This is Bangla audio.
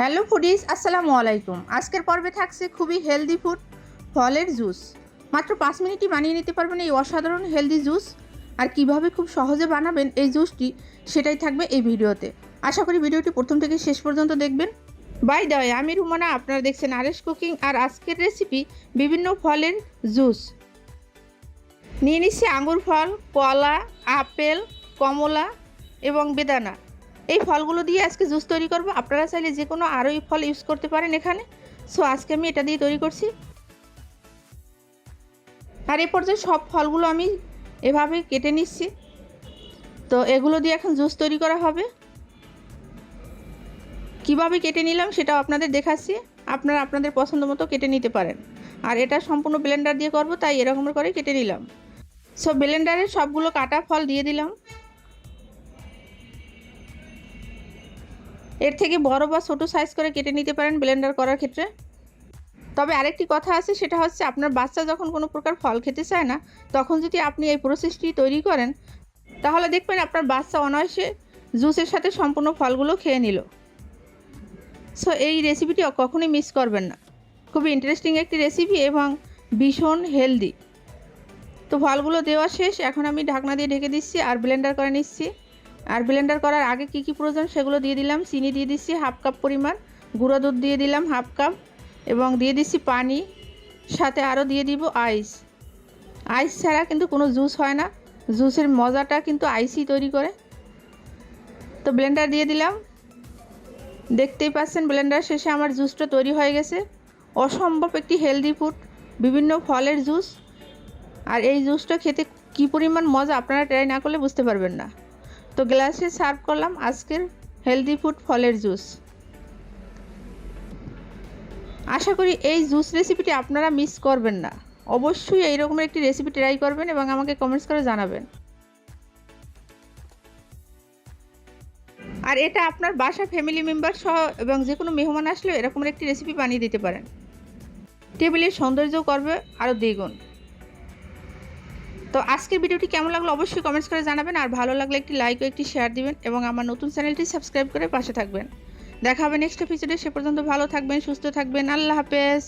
হ্যালো ফুডিস, আসসালামু আলাইকুম। আজকের পর্বে থাকছে খুবই হেলদি ফুড ফলের জুস মাত্র পাঁচ মিনিটই বানিয়ে নিতে পারবেন এই অসাধারণ হেলদি জুস আর কীভাবে খুব সহজে বানাবেন এই জুসটি সেটাই থাকবে এই ভিডিওতে। আশা করি ভিডিওটি প্রথম থেকে শেষ পর্যন্ত দেখবেন। বাই দয় আমি রুমানা, আপনারা দেখছেন আরেশ কুকিং আর আজকের রেসিপি বিভিন্ন ফলের জুস নিয়ে নিচ্ছি আঙুর ফল, কলা, আপেল, কমলা এবং বেদানা। এই ফলগুলো দিয়ে আজকে জুস তৈরি করব। আপনারা চাইলে যে কোনো আরোই ফল ইউজ করতে পারেন এখানে। সো আজকে আমি এটা দিয়ে তৈরি করছি। আর এই পর্যায়ে সব ফলগুলো আমি এভাবে কেটে নিচ্ছি। তো, এগুলো দিয়ে এখন জুস তৈরি করা হবে। কীভাবে কেটে নিলাম সেটাও আপনাদের দেখাচ্ছি। আপনারা আপনাদের পছন্দ মতো কেটে নিতে পারেন। আর এটা সম্পূর্ণ ব্লেন্ডার দিয়ে করব, তাই এরকম করে কেটে নিলাম। সো ব্লেন্ডারে সবগুলো কাটা ফল দিয়ে দিলাম। এর থেকে বড় বা ছোটো সাইজ করে কেটে নিতে পারেন ব্লেন্ডার করার ক্ষেত্রে। তবে আরেকটি কথা আছে, সেটা হচ্ছে আপনার বাচ্চা যখন কোনো প্রকার ফল খেতে চায় না, তখন যদি আপনি এই প্রসেসটি তৈরি করেন, তাহলে দেখবেন আপনার বাচ্চা অনায়াসে জুসের সাথে সম্পূর্ণ ফলগুলো খেয়ে নিল। সো এই রেসিপিটি কখনোই মিস করবেন না। খুবই ইন্টারেস্টিং একটি রেসিপি এবং ভীষণ হেলদি তো ফলগুলো দেওয়া শেষ, এখন আমি ঢাকনা দিয়ে ঢেকে দিচ্ছি আর ব্লেন্ডার করে নিচ্ছি। আর ব্লেন্ডার করার আগে কি কি প্রয়োজন সেগুলো দিয়ে দিলাম। চিনি দিয়ে দিচ্ছি হাফ কাপ পরিমাণ, গুঁড়ো দুধ দিয়ে দিলাম হাফ কাপ এবং দিয়ে দিচ্ছি পানি, সাথে আরও দিয়ে দিব আইস আইস ছাড়া কিন্তু কোনো জুস হয় না। জুসের মজাটা কিন্তু আইসই তৈরি করে। তো ব্লেন্ডার দিয়ে দিলাম। দেখতেই পাচ্ছেন ব্লেন্ডার শেষে আমার জুসটা তৈরি হয়ে গেছে। অসম্ভব একটি হেলদি ফুড বিভিন্ন ফলের জুস আর এই জুসটা খেতে কী পরিমাণ মজা আপনারা ট্রাই না করলে বুঝতে পারবেন না। তো গ্লাসে সার্ভ করলাম আজকের হেলদি ফুড ফলের জুস। আশা করি এই জুস রেসিপিটি আপনারা মিস করবেন না। অবশ্যই এই রকমের একটি রেসিপি ট্রাই করবেন এবং আমাকে কমেন্টস করে জানাবেন। আর এটা আপনার বাসা ফ্যামিলি মেম্বার সহ এবং যে কোনো মেহমান আসলেও এরকমের একটি রেসিপি বানিয়ে দিতে পারেন। টেবিলের সৌন্দর্য করবে আরও দ্বিগুণ। তো আজকের ভিডিওটি কেমন লাগল অবশ্যই কমেন্টস করে জানাবেন আর ভালো লাগলে একটি লাইক ও একটি শেয়ার দিবেন এবং আমার নতুন চ্যানেলটি সাবস্ক্রাইব করে পাশে থাকবেন। দেখা হবে নেক্সট এপিসোডে সে পর্যন্ত ভালো থাকবেন, সুস্থ থাকবেন, আল্লাহ হাফেজ।